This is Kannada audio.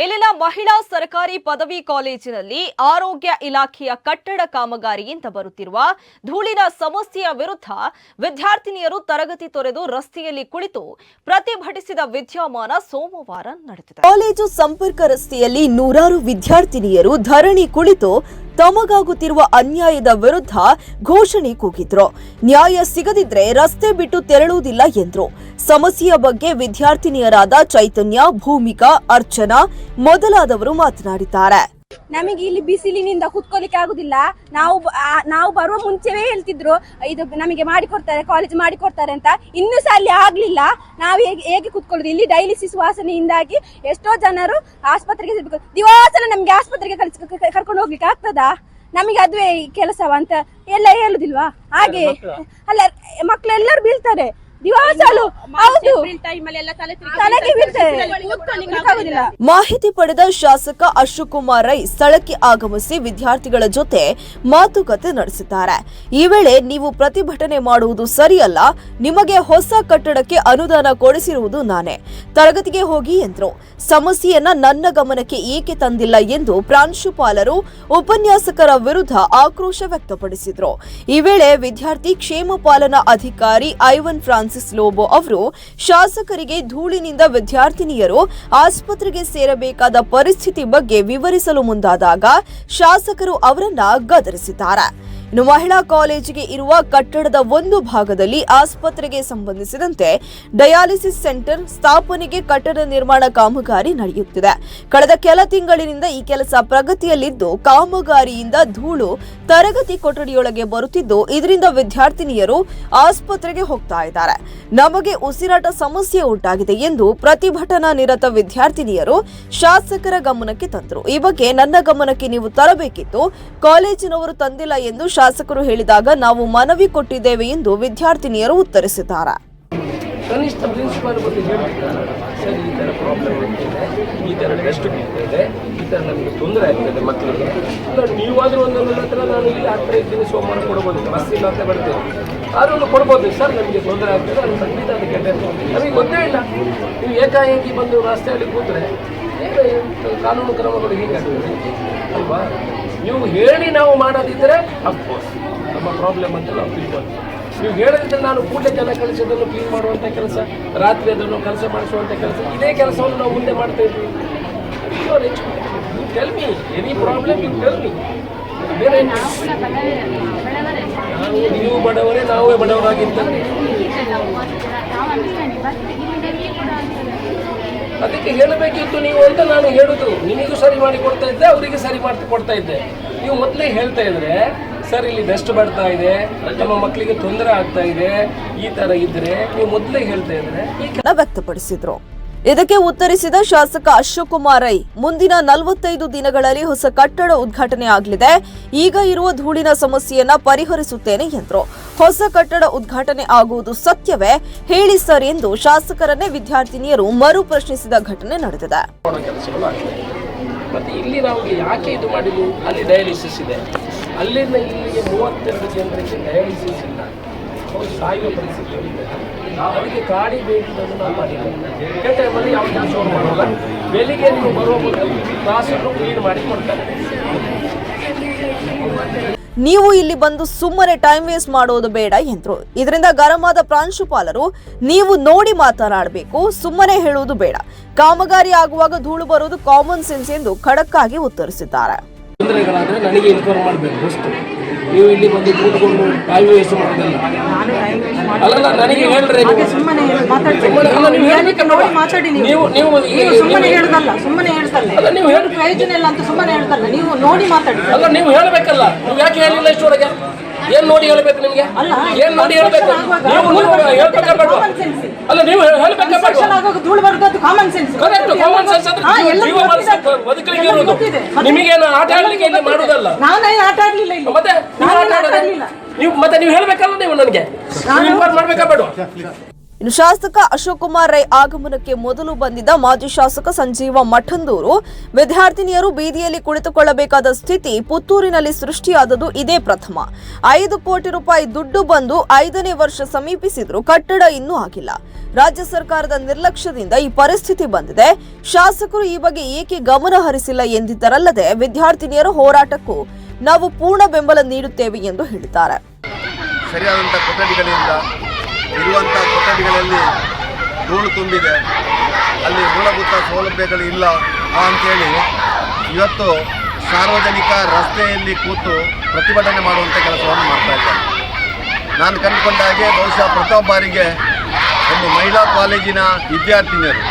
ಇಲ್ಲಿನ ಮಹಿಳಾ ಸರ್ಕಾರಿ ಪದವಿ ಕಾಲೇಜಿನಲ್ಲಿ ಆರೋಗ್ಯ ಇಲಾಖೆಯ ಕಟ್ಟಡ ಕಾಮಗಾರಿಯಿಂದ ಬರುತ್ತಿರುವ ಧೂಳಿನ ಸಮಸ್ಯೆಯ ವಿರುದ್ಧ ವಿದ್ಯಾರ್ಥಿನಿಯರು ತರಗತಿ ತೊರೆದು ರಸ್ತೆಯಲ್ಲಿ ಕುಳಿತು ಪ್ರತಿಭಟಿಸಿದ ವಿದ್ಯಮಾನ ಸೋಮವಾರ ನಡೆದಿದೆ. ಕಾಲೇಜು ಸಂಪರ್ಕ ರಸ್ತೆಯಲ್ಲಿ ನೂರಾರು ವಿದ್ಯಾರ್ಥಿನಿಯರು ಧರಣಿ ಕುಳಿತು ತಮಗಾಗುತ್ತಿರುವ ಅನ್ಯಾಯದ ವಿರುದ್ಧ ಘೋಷಣೆ ಕೂಗಿದ್ರು. ನ್ಯಾಯ ಸಿಗದಿದ್ರೆ ರಸ್ತೆ ಬಿಟ್ಟು ತೆರಳುವುದಿಲ್ಲ ಎಂದ್ರು. ಸಮಸ್ಯೆಯ ಬಗ್ಗೆ ವಿದ್ಯಾರ್ಥಿನಿಯರಾದ ಚೈತನ್ಯ, ಭೂಮಿಕಾ, ಅರ್ಚನಾ ಮೊದಲಾದವರು ಮಾತನಾಡಿದ್ದಾರೆ. ನಮಗೆ ಇಲ್ಲಿ ಬಿಸಿಲಿನಿಂದ ಕುತ್ಕೊಳ್ಳಿಕ್ಕೆ ಆಗುದಿಲ್ಲ. ನಾವು ನಾವು ಬರುವ ಮುಂಚೆವೇ ಹೇಳ್ತಿದ್ರು ಇದು ನಮಗೆ ಮಾಡಿಕೊಡ್ತಾರೆ ಕಾಲೇಜ್ ಮಾಡಿಕೊಡ್ತಾರೆ ಅಂತ. ಇನ್ನೂ ಸಹ ಅಲ್ಲಿ ಆಗ್ಲಿಲ್ಲ. ನಾವು ಹೇಗೆ ಹೇಗೆ ಕುತ್ಕೊಳ್ಳೋದು? ಇಲ್ಲಿ ಡೈಲಿಸಿಸ್ ವಾಸನೆಯಿಂದಾಗಿ ಎಷ್ಟೋ ಜನರು ಆಸ್ಪತ್ರೆಗೆ ಸೇರ್ಬೇಕು. ದಿವಸನ ನಮ್ಗೆ ಆಸ್ಪತ್ರೆಗೆ ಕರ್ಕೊಂಡು ಹೋಗ್ಲಿಕ್ಕೆ ಆಗ್ತದಾ? ನಮಗೆ ಅದುವೇ ಕೆಲಸವ ಅಂತ ಎಲ್ಲ ಹೇಳುದಿಲ್ವಾ? ಹಾಗೆ. ಅಲ್ಲ ಮಕ್ಕಳೆಲ್ಲರೂ ಬೀಳ್ತಾರೆ. ದಿವಾಸಲು ಹೌದು. ಮಾಹಿತಿ ಪಡೆದ ಶಾಸಕ ಅಶೋಕ್ ಕುಮಾರ್ ರೈ ಸ್ಥಳಕ್ಕೆ ಆಗಮಿಸಿ ವಿದ್ಯಾರ್ಥಿಗಳ ಜೊತೆ ಮಾತುಕತೆ ನಡೆಸಿದ್ದಾರೆ. ಈ ವೇಳೆ ನೀವು ಪ್ರತಿಭಟನೆ ಮಾಡುವುದು ಸರಿಯಲ್ಲ ನಿಮಗೆ ಹೊಸ ಕಟ್ಟಡಕ್ಕೆ ಅನುದಾನ ಕೊಡಿಸಿರುವುದು ನಾನೇ. ತರಗತಿಗೆ ಹೋಗಿ ಎಂದರು. ಸಮಸ್ಯೆಯನ್ನ ನನ್ನ ಗಮನಕ್ಕೆ ಏಕೆ ತಂದಿಲ್ಲ ಎಂದು ಪ್ರಾಂಶುಪಾಲರು ಉಪನ್ಯಾಸಕರ ವಿರುದ್ಧ ಆಕ್ರೋಶ ವ್ಯಕ್ತಪಡಿಸಿದ್ರು. ಈ ವೇಳೆ ವಿದ್ಯಾರ್ಥಿ ಕ್ಷೇಮ ಪಾಲನಾ ಅಧಿಕಾರಿ ಐವನ್ ಫ್ರಾನ್ಸಿಸ್ ಲೋಬೋ ಅವರು ಶಾಸಕರಿಗೆ ಧೂಳಿನಿಂದ ವಿದ್ಯಾರ್ಥಿನಿಯರು ಆಸ್ಪತ್ರೆಗೆ ಸೇರಬೇಕಾದ ಪರಿಸ್ಥಿತಿ ಬಗ್ಗೆ ವಿವರಿಸಲು ಮುಂದಾದಾಗ ಶಾಸಕರು ಅವರನ್ನ ಗದರಿಸಿದ್ದಾರೆ. ಇನ್ನು ಮಹಿಳಾ ಕಾಲೇಜಿಗೆ ಇರುವ ಕಟ್ಟಡದ ಒಂದು ಭಾಗದಲ್ಲಿ ಆಸ್ಪತ್ರೆಗೆ ಸಂಬಂಧಿಸಿದಂತೆ ಡಯಾಲಿಸಿಸ್ ಸೆಂಟರ್ ಸ್ಥಾಪನೆಗೆ ಕಟ್ಟಡ ನಿರ್ಮಾಣ ಕಾಮಗಾರಿ ನಡೆಯುತ್ತಿದೆ. ಕಳೆದ ಕೆಲ ತಿಂಗಳಿನಿಂದ ಈ ಕೆಲಸ ಪ್ರಗತಿಯಲ್ಲಿದ್ದು, ಕಾಮಗಾರಿಯಿಂದ ಧೂಳು ತರಗತಿ ಕೊಠಡಿಯೊಳಗೆ ಬರುತ್ತಿದ್ದು, ಇದರಿಂದ ವಿದ್ಯಾರ್ಥಿನಿಯರು ಆಸ್ಪತ್ರೆಗೆ ಹೋಗ್ತಾ ಇದ್ದಾರೆ. ನಮಗೆ ಉಸಿರಾಟ ಸಮಸ್ಯೆ ಉಂಟಾಗಿದೆ ಎಂದು ಪ್ರತಿಭಟನಾ ನಿರತ ವಿದ್ಯಾರ್ಥಿನಿಯರು ಶಾಸಕರ ಗಮನಕ್ಕೆ ತಂದರು. ಈ ಬಗ್ಗೆ ನನ್ನ ಗಮನಕ್ಕೆ ನೀವು ತರಬೇಕಿತ್ತು, ಕಾಲೇಜಿನವರು ತಂದಿಲ್ಲ ಎಂದು ಶಾಸಕರು ಹೇಳಿದಾಗ ನಾವು ಮನವಿ ಕೊಟ್ಟಿದ್ದೇವೆ ಎಂದು ವಿದ್ಯಾರ್ಥಿನಿಯರು ಉತ್ತರಿಸಿದ್ದಾರೆ. ಕನಿಷ್ಠ ಪ್ರಿನ್ಸಿಪಾಲ್ ಬಂದು ಹೇಳ್ತಿದ್ದಾರೆ. ಸರ್, ಈ ಥರ ಪ್ರಾಬ್ಲಮ್ ಆಗ್ತಿದೆ, ಈ ಥರ ಟೆಸ್ಟ್ ಇದೆ, ಈ ಥರ ನಮಗೆ ತೊಂದರೆ ಆಗ್ತದೆ ಮಕ್ಕಳಿಗೆ. ನೀವಾದರೂ ಒಂದು ನನ್ನ ಹತ್ರ ನಾನು ಇಲ್ಲಿ ಆಗ್ತಾ ಇದ್ದೀನಿ, ಸೋಮವಾರ ಕೊಡ್ಬೋದು. ಬಸ್ ಇಲ್ಲ ಅಂತ ಬರ್ತೇನೆ ಆದರೂ ಒಂದು ಕೊಡ್ಬೋದು. ಸರ್, ನಮಗೆ ತೊಂದರೆ ಆಗ್ತದೆ, ಅದು ಖಂಡಿತ ಅದಕ್ಕೆ ಅಟೆಂಡ್ ನಮಗೆ ಗೊತ್ತೇ ಇಲ್ಲ. ನೀವು ಏಕಾಏಕಿ ಬಂದು ರಸ್ತೆಯಲ್ಲಿ ಕೂತ್ರೆ, ಏನು ಕಾನೂನು ಕ್ರಮಗಳು ಹೀಗಾಗ್ತದೆ ಅಲ್ವಾ? ನೀವು ಹೇಳಿ ನಾವು ಮಾಡದಿದ್ದರೆ ಅಫ್ಕೋರ್ಸ್ ನಮ್ಮ ಪ್ರಾಬ್ಲಮ್ ಅಂತ ನಾವು ತಿಳ್ಕೊಳ್ತೀವಿ ನೀವು ಹೇಳಿದ್ರೆ ನಾನು ಕೂಡಲೇ ಜನ ಕಳಿಸೋದನ್ನು ಕ್ಲೀನ್ ಮಾಡುವಂಥ ಕೆಲಸ ರಾತ್ರಿ ಅದನ್ನು ಕೆಲಸ ಮಾಡಿಸುವಂಥ ಕೆಲಸ ಇದೇ ಕೆಲಸವನ್ನು ನಾವು ಮುಂದೆ ಮಾಡ್ತಾ ಇದ್ವಿ. Tell me any problem you tell me ಬೇರೆ? ನಾವು ನೀವು ಬಡವರೇ ನಾವೇ ಬಡವರಾಗಿದ್ದರೆ ಅದಕ್ಕೆ ಹೇಳಬೇಕಿತ್ತು ನೀವು ಅಂತ ನಾನು ಹೇಳುದು. ನಿಮಗೂ ಸರಿ ಮಾಡಿ ಕೊಡ್ತಾ ಇದ್ದೆ, ಅವರಿಗೆ ಸರಿ ಮಾಡಿ ಕೊಡ್ತಾ ಇದ್ದೆ. ನೀವು ಮೊದಲೇ ಹೇಳ್ತಾ ಇದ್ರೆ, ಸರ್, ಇಲ್ಲಿ ಬೆಸ್ಟ್ ಬರ್ತಾ ಇದೆ, ನಮ್ಮ ಮಕ್ಕಳಿಗೆ ತೊಂದರೆ ಆಗ್ತಾ ಇದೆ, ಈ ತರ ಇದ್ರೆ, ನೀವು ಮೊದಲೇ ಹೇಳ್ತಾ ಇದ್ರೆ ವ್ಯಕ್ತಪಡಿಸಿದ್ರು. ಇದಕ್ಕೆ ಉತ್ತರಿಸಿದ ಶಾಸಕ ಅಶೋಕ್ ಕುಮಾರ್ ಮುಂದಿನ ನಲವತ್ತೈದು ದಿನಗಳಲ್ಲಿ ಹೊಸ ಕಟ್ಟಡ ಉದ್ಘಾಟನೆ ಆಗಲಿದೆ. ಈಗ ಇರುವ ಧೂಳಿನ ಸಮಸ್ಯೆಯನ್ನ ಪರಿಹರಿಸುತ್ತೇನೆ ಎಂದರು. ಹೊಸ ಕಟ್ಟಡ ಉದ್ಘಾಟನೆ ಆಗುವುದು ಸತ್ಯವೇ? ಹೇಳಿ ಸರ್ ಎಂದು ಶಾಸಕರನ್ನೇ ವಿದ್ಯಾರ್ಥಿನಿಯರು ಮರು ಪ್ರಶ್ನಿಸಿದ ಘಟನೆ ನಡೆದಿದೆ. ಮತ್ತೆ ಯಾಕೆ ಇದು ಅಲ್ಲಿ ಡಯಾಲಿಸಿಸ್ ಇದೆ. ಅಲ್ಲಿಂದ ಇಲ್ಲಿಗೆ ಜನರಿಗೆ ಡಯಾಲಿಸಿಸ್ ಇಲ್ಲ. ಅವ್ರು ಸಾಯುವ ಪರಿಸ್ಥಿತಿ ಅವರಿಗೆ ಗಾಡಿ ಬೇಕು ನಾನು ಮಾಡಿದ್ದೇನೆ ಟೈಮಲ್ಲಿ ಯಾವ ಕೆಲಸ ಮಾಡೋಲ್ಲ ಬೆಳಿಗ್ಗೆ ನೀವು ಬರುವ ಮೊದಲು ಕ್ಲಾಸನ್ನು ಕ್ಲೀನ್ ಮಾಡಿ ಕೊಡ್ತಾರೆ. ನೀವು ಇಲ್ಲಿ ಬಂದು ಸುಮ್ಮನೆ ಟೈಮ್ ವೇಸ್ಟ್ ಮಾಡೋದು ಬೇಡ ಎಂದ್ರು. ಇದರಿಂದ ಗರಮಾದ ಪ್ರಾಂಶುಪಾಲರು ನೀವು ನೋಡಿ ಮಾತನಾಡಬೇಕು ಸುಮ್ಮನೆ ಹೇಳುವುದು ಬೇಡ. ಕಾಮಗಾರಿ ಆಗುವಾಗ ಧೂಳು ಬರುವುದು ಕಾಮನ್ ಸೆನ್ಸ್ ಎಂದು ಖಡಕ್ಕಾಗಿ ಉತ್ತರಿಸಿದ್ದಾರೆ. ತೊಂದರೆಗಳಾದರೆ ನನಗೆ ಇನ್ಫಾರ್ಮ್ ಮಾಡಬೇಕು ಅಷ್ಟು ನೀವು ಇಲ್ಲಿ ಬಂದು ಕೂತ್ಕೊಂಡು ಟೈಮ್ ವೇಸ್ಟ್ ಮಾಡೋದಿಲ್ಲ. ಅಲ್ಲ ನನಗೆ ಹೇಳ್ರಿ ಸುಮ್ಮನೆ ಮಾತಾಡಿ ನೀವು. ನೀವು ಸುಮ್ಮನೆ ಹೇಳುದಲ್ಲ ಸುಮ್ಮನೆ ಹೇಳ್ತಲ್ಲ ಅಲ್ಲ, ನೀವು ಹೇಳಿ- ಪ್ರಯೋಜನ ಇಲ್ಲ ಅಂತ ಸುಮ್ಮನೆ ಹೇಳ್ತಲ್ಲ ನೀವು ನೋಡಿ ಮಾತಾಡಿ. ಅಲ್ಲ ನೀವು ಹೇಳಬೇಕಲ್ಲ. ನೀವು ಯಾಕೆ ಹೇಳಿಲ್ಲ ಇಷ್ಟೊಳಗೆ? ಏನ್ ನೋಡಿ ಹೇಳ್ಬೇಕು ನಿಮ್ಗೆ? ಅಲ್ಲ, ಏನ್ ನೋಡಿ ಹೇಳ್ಬೇಕು? ನೀವು. ಹೇಳ್ಬೇಕಾ. ಅಲ್ಲ ನೀವು ಹೇಳ್ಬೇಕಾ ಬೇಡ್ವಾ? ಧೂಳು ಬರ್ತದ್ದು common sense correct common sense ಅಂದ್ರೆ ಜೀವ- ಬದುಕಲಿಕ್ಕೆ ಇರೋದು. ನಿಮಗೇನು ಆಟ ಆಡ್ಲಿಕ್ಕೆ ಇಲ್ಲಿ ಮಾಡುದಲ್ಲ? ನಾನೇನು ಆಟ ಆಡ್ಲಿಲ್ಲ ಇಲ್ಲಿ. ಮತ್ತೆ ನೀವು ಆಟ ನೀವು ಮತ್ತೆ ನೀವು ಹೇಳ್ಬೇಕಲ್ಲ ನೀವು ನನಗೆ. ಇನ್ಫಾರ್ಮ್ ಮಾಡ್ಬೇಕಾ ಬೇಡ ಇನ್ನು ಶಾಸಕ ಅಶೋಕ್ ಕುಮಾರ್ ರೈ ಆಗಮನಕ್ಕೆ ಮೊದಲು ಬಂದಿದ್ದ ಮಾಜಿ ಶಾಸಕ ಸಂಜೀವ ಮಠಂದೂರು, ವಿದ್ಯಾರ್ಥಿನಿಯರು ಬೀದಿಯಲ್ಲಿ ಕುಳಿತುಕೊಳ್ಳಬೇಕಾದ ಸ್ಥಿತಿ ಪುತ್ತೂರಿನಲ್ಲಿ ಸೃಷ್ಟಿಯಾದದ್ದು ಇದೇ ಪ್ರಥಮ. ಐದು ಕೋಟಿ ರೂಪಾಯಿ ದುಡ್ಡು ಬಂದು ಐದನೇ ವರ್ಷ ಸಮೀಪಿಸಿದ್ರು ಕಟ್ಟಡ ಇನ್ನೂ ಆಗಿಲ್ಲ. ರಾಜ್ಯ ಸರ್ಕಾರದ ನಿರ್ಲಕ್ಷ್ಯದಿಂದ ಈ ಪರಿಸ್ಥಿತಿ ಬಂದಿದೆ. ಶಾಸಕರು ಈ ಬಗ್ಗೆ ಏಕೆ ಗಮನ ಹರಿಸಿಲ್ಲ ಎಂದಿದ್ದರಲ್ಲದೆ ವಿದ್ಯಾರ್ಥಿನಿಯರ ಹೋರಾಟಕ್ಕೂ ನಾವು ಪೂರ್ಣ ಬೆಂಬಲ ನೀಡುತ್ತೇವೆ ಎಂದು ಹೇಳಿದ್ದಾರೆ. ಇರುವಂಥ ಕೊಠಡಿಗಳಲ್ಲಿ ಧೂಳು ತುಂಬಿದೆ. ಅಲ್ಲಿ ಮೂಲಭೂತ ಸೌಲಭ್ಯಗಳು ಇಲ್ಲ ಅಂತೇಳಿ ಇವತ್ತು ಸಾರ್ವಜನಿಕ ರಸ್ತೆಯಲ್ಲಿ ಕೂತು ಪ್ರತಿಭಟನೆ ಮಾಡುವಂಥ ಕೆಲಸವನ್ನು ಮಾಡ್ತಾ ಇದ್ದಾರೆ. ನಾನು ಕಂಡುಕೊಂಡ ಹಾಗೆ ಬಹುಶಃ ಪ್ರಥಮ ಬಾರಿಗೆ ಒಂದು ಮಹಿಳಾ ಕಾಲೇಜಿನ ವಿದ್ಯಾರ್ಥಿನಿಯರು